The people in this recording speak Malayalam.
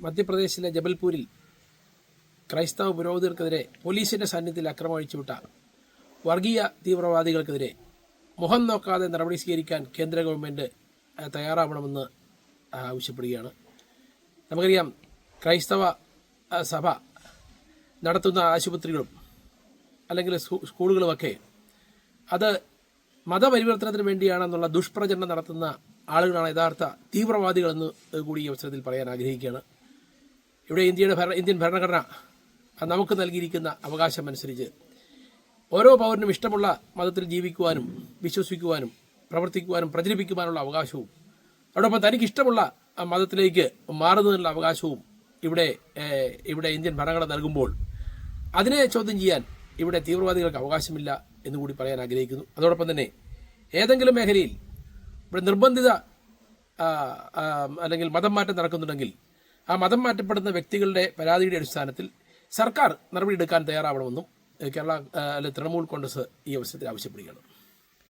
മധ്യപ്രദേശിലെ ജബൽപൂരിൽ ക്രൈസ്തവ പുരോഹിതർക്കെതിരെ പോലീസിന്റെ സാന്നിധ്യത്തിൽ അക്രമം അഴിച്ചുവിട്ട വർഗീയ തീവ്രവാദികൾക്കെതിരെ മുഖം നോക്കാതെ നടപടി സ്വീകരിക്കാൻ കേന്ദ്ര ഗവൺമെന്റ് തയ്യാറാവണമെന്ന് ആവശ്യപ്പെടുകയാണ്. നമുക്കറിയാം ക്രൈസ്തവ സഭ നടത്തുന്ന ആശുപത്രികളും അല്ലെങ്കിൽ സ്കൂ- സ്കൂളുകളുമൊക്കെ അത് മതപരിവർത്തനത്തിന് വേണ്ടിയാണെന്നുള്ള ദുഷ്പ്രചരണം നടത്തുന്ന ആളുകളാണ് യഥാർത്ഥ തീവ്രവാദികളെന്ന് കൂടി ഈ അവസരത്തിൽ പറയാൻ ആഗ്രഹിക്കുകയാണ്. ഇവിടെ ഇന്ത്യയുടെ ഭരണ ഇന്ത്യൻ ഭരണഘടന നമുക്ക് നൽകിയിരിക്കുന്ന അവകാശം അനുസരിച്ച് ഓരോ പൗരനും ഇഷ്ടമുള്ള മതത്തിൽ ജീവിക്കുവാനും വിശ്വസിക്കുവാനും പ്രവർത്തിക്കുവാനും പ്രചരിപ്പിക്കുവാനുള്ള അവകാശവും അതോടൊപ്പം തനിക്ക് ഇഷ്ടമുള്ള മതത്തിലേക്ക് മാറുന്നതിനുള്ള അവകാശവും ഇവിടെ ഇവിടെ ഇന്ത്യൻ ഭരണഘടന നൽകുമ്പോൾ അതിനെ ചോദ്യം ചെയ്യാൻ ഇവിടെ തീവ്രവാദികൾക്ക് അവകാശമില്ല എന്നുകൂടി പറയാൻ ആഗ്രഹിക്കുന്നു. അതോടൊപ്പം തന്നെ ഏതെങ്കിലും മേഖലയിൽ ഇവിടെ നിർബന്ധിത അല്ലെങ്കിൽ മതം മാറ്റം നടക്കുന്നുണ്ടെങ്കിൽ ആ മതം മാറ്റപ്പെടുന്ന വ്യക്തികളുടെ പരാതിയുടെ അടിസ്ഥാനത്തിൽ സർക്കാർ നടപടിയെടുക്കാൻ തയ്യാറാവണമെന്നും കേരള അല്ലെ തൃണമൂൽ കോൺഗ്രസ് ഈ അവസരത്തിൽ ആവശ്യപ്പെടുകയാണ്.